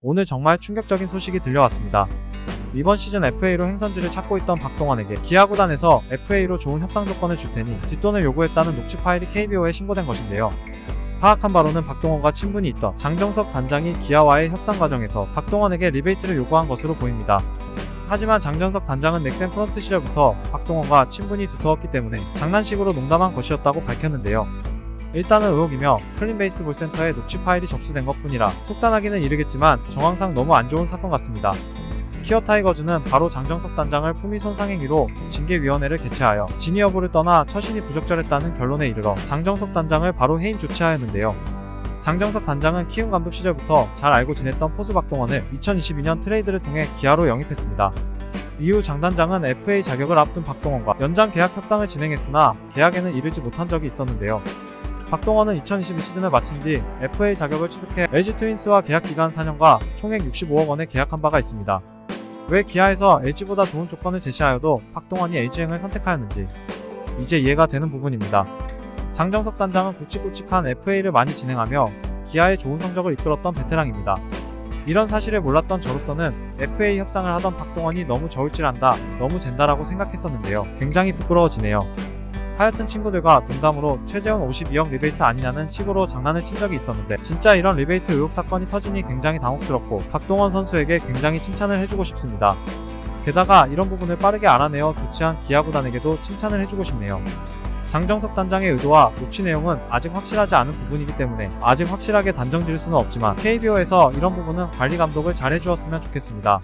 오늘 정말 충격적인 소식이 들려왔습니다. 이번 시즌 FA로 행선지를 찾고 있던 박동원에게 기아 구단에서 FA로 좋은 협상 조건을 줄 테니 뒷돈을 요구했다는 녹취 파일이 KBO에 신고된 것인데요. 파악한 바로는 박동원과 친분이 있던 장정석 단장이 기아와의 협상 과정에서 박동원에게 리베이트를 요구한 것으로 보입니다. 하지만 장정석 단장은 넥센 프런트 시절부터 박동원과 친분이 두터웠기 때문에 장난식으로 농담한 것이었다고 밝혔는데요. 일단은 의혹이며 클린베이스 볼 센터에 녹취 파일이 접수된 것 뿐이라 속단하기는 이르겠지만 정황상 너무 안 좋은 사건 같습니다. 키어 타이거즈는 바로 장정석 단장을 품위 손상 행위로 징계위원회를 개최하여 진위 여부를 떠나 처신이 부적절했다는 결론에 이르러 장정석 단장을 바로 해임 조치하였는데요. 장정석 단장은 키움 감독 시절부터 잘 알고 지냈던 포수 박동원을 2022년 트레이드를 통해 기아로 영입했습니다. 이후 장 단장은 FA 자격을 앞둔 박동원과 연장 계약 협상을 진행했으나 계약에는 이르지 못한 적이 있었는데요. 박동원은 2022 시즌을 마친 뒤 FA 자격을 취득해 LG 트윈스와 계약 기간 4년과 총액 65억 원에 계약한 바가 있습니다. 왜 기아에서 LG보다 좋은 조건을 제시하여도 박동원이 LG행을 선택하였는지 이제 이해가 되는 부분입니다. 장정석 단장은 굵직굵직한 FA를 많이 진행하며 기아의 좋은 성적을 이끌었던 베테랑입니다. 이런 사실을 몰랐던 저로서는 FA 협상을 하던 박동원이 너무 저울질한다, 너무 젠다라고 생각했었는데요. 굉장히 부끄러워지네요. 하여튼 친구들과 농담으로 최재원 52억 리베이트 아니냐는 식으로 장난을 친 적이 있었는데 진짜 이런 리베이트 의혹 사건이 터지니 굉장히 당혹스럽고 박동원 선수에게 굉장히 칭찬을 해주고 싶습니다. 게다가 이런 부분을 빠르게 알아내어 조치한 기아 구단에게도 칭찬을 해주고 싶네요. 장정석 단장의 의도와 녹취 내용은 아직 확실하지 않은 부분이기 때문에 아직 확실하게 단정 지을 수는 없지만 KBO에서 이런 부분은 관리 감독을 잘 해주었으면 좋겠습니다.